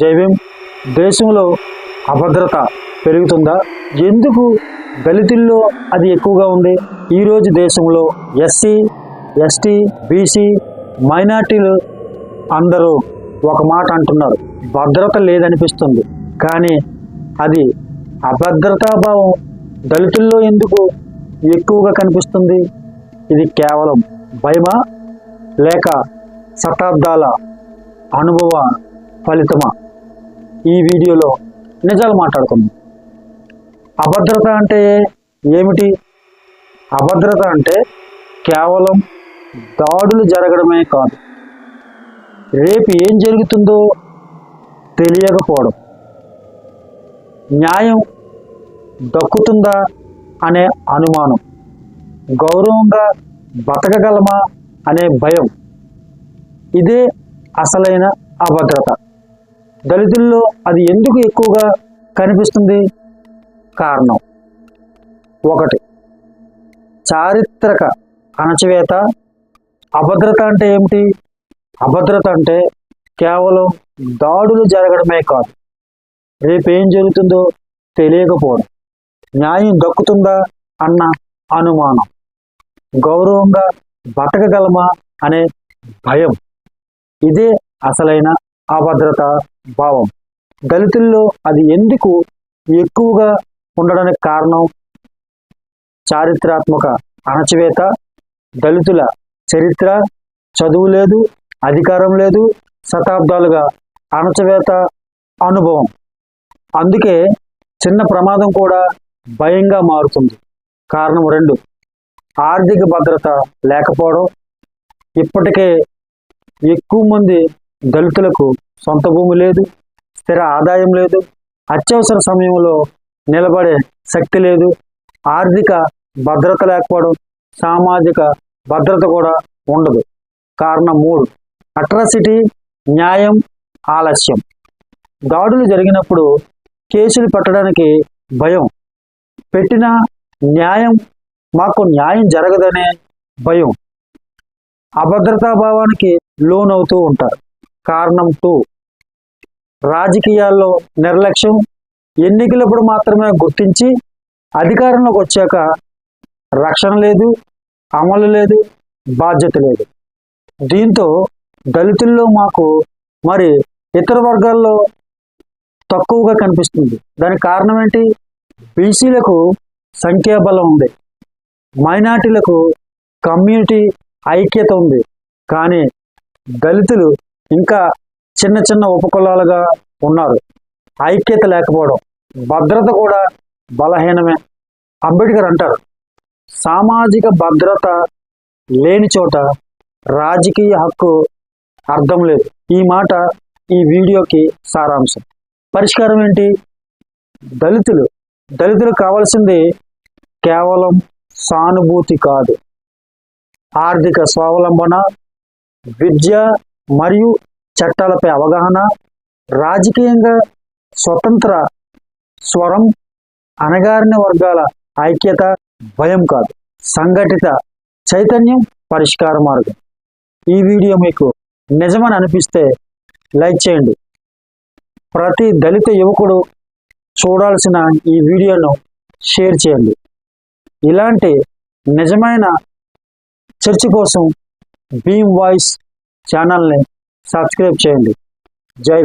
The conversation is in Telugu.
జైభీం దేశంలో అభద్రత పెరుగుతుందా? ఎందుకు దళితుల్లో అది ఎక్కువగా ఉంది? ఈరోజు దేశంలో ఎస్సీ ఎస్టీ బీసీ మైనార్టీలు అందరూ ఒక మాట అంటున్నారు. భద్రత లేదనిపిస్తుంది. కానీ అది అభద్రతాభావం దళితుల్లో ఎందుకు ఎక్కువగా కనిపిస్తుంది? ఇది కేవలం భయమా? లేక శతాబ్దాల అనుభవ ఫలితమా? ఈ వీడియోలో నిజాలు మాట్లాడుకుందాం. అభద్రత అంటే ఏమిటి? అభద్రత అంటే కేవలం దాడులు జరగడమే కాదు. రేపు ఏం జరుగుతుందో తెలియకపోవడం. న్యాయం దక్కుతుందా అనే అనుమానం. గౌరవంగా బతకగలమా అనే భయం. ఇదే అసలైన అభద్రత. దళితుల్లో అది ఎందుకు ఎక్కువగా కనిపిస్తుంది? కారణం. ఒకటి చారిత్రక అణచివేత. అభద్రత అంటే ఏమిటి? అభద్రత అంటే కేవలం దాడులు జరగడమే కాదు. రేపేం జరుగుతుందో తెలియకపోవడం. న్యాయం దక్కుతుందా అన్న అనుమానం. గౌరవంగా బతకగలమా అనే భయం. ఇదే అసలైన అభద్రత. భావం. దళితుల్లో అది ఎందుకు ఎక్కువగా ఉండడానికి కారణం? చారిత్రాత్మక అణచివేత దళితుల చరిత్ర చదువు లేదు అధికారం లేదు శతాబ్దాలుగా అణచివేత అనుభవం. అందుకే చిన్న ప్రమాదం కూడా భయంగా మారుతుంది. కారణం రెండు ఆర్థిక భద్రత లేకపోవడం. ఇప్పటికే ఎక్కువ మంది దళితులకు సొంత భూమి లేదు స్థిర ఆదాయం లేదు అత్యవసర సమయంలో నిలబడే శక్తి లేదు ఆర్థిక భద్రత లేకపోవడం సామాజిక భద్రత కూడా ఉండదు. కారణం మూడు అట్రాసిటీ న్యాయం ఆలస్యం. దాడులు జరిగినప్పుడు కేసులు పెట్టడానికి భయం. పెట్టిన న్యాయం మాకు న్యాయం జరగదనే భయం. అభద్రతాభావానికి లోనవుతూ ఉంటారు. కారణం టూ రాజకీయాల్లో నిర్లక్ష్యం ఎన్నికలప్పుడు మాత్రమే గుర్తించి అధికారంలోకి వచ్చాక రక్షణ లేదు అమలు లేదు బాధ్యత లేదు. దీంతో దళితుల్లో మాకు మరి ఇతర వర్గాల్లో తక్కువగా కనిపిస్తుంది. దానికి కారణం ఏంటి? బీసీలకు సంఖ్యాబలం ఉంది. మైనార్టీలకు కమ్యూనిటీ ఐక్యత ఉంది. కానీ దళితులు ఇంకా చిన్న చిన్న ఉపకులాలుగా ఉన్నారు. ఐక్యత లేకపోవడం భద్రత కూడా బలహీనమే అంబేద్కర్ అంటారు. సామాజిక భద్రత లేని చోట రాజకీయ హక్కు అర్థం లేదు. ఈ మాట ఈ వీడియోకి సారాంశం. పరిష్కారం ఏంటి? దళితులు దళితులు కావాల్సింది కేవలం సానుభూతి కాదు. ఆర్థిక స్వావలంబన విద్య మరియు చట్టాలపై అవగాహన రాజకీయంగా స్వతంత్ర స్వరం అణగారిన వర్గాల ఐక్యత భయం కాదు. సంఘటిత చైతన్యం పరిష్కార మార్గం. ఈ వీడియో మీకు నిజమని అనిపిస్తే లైక్ చేయండి. ప్రతి దళిత యువకుడు చూడాల్సిన ఈ వీడియోను షేర్ చేయండి. ఇలాంటి నిజమైన చర్చ కోసం భీమ్ వాయిస్ ఛానల్ని సబ్స్క్రైబ్ చేయండి. జై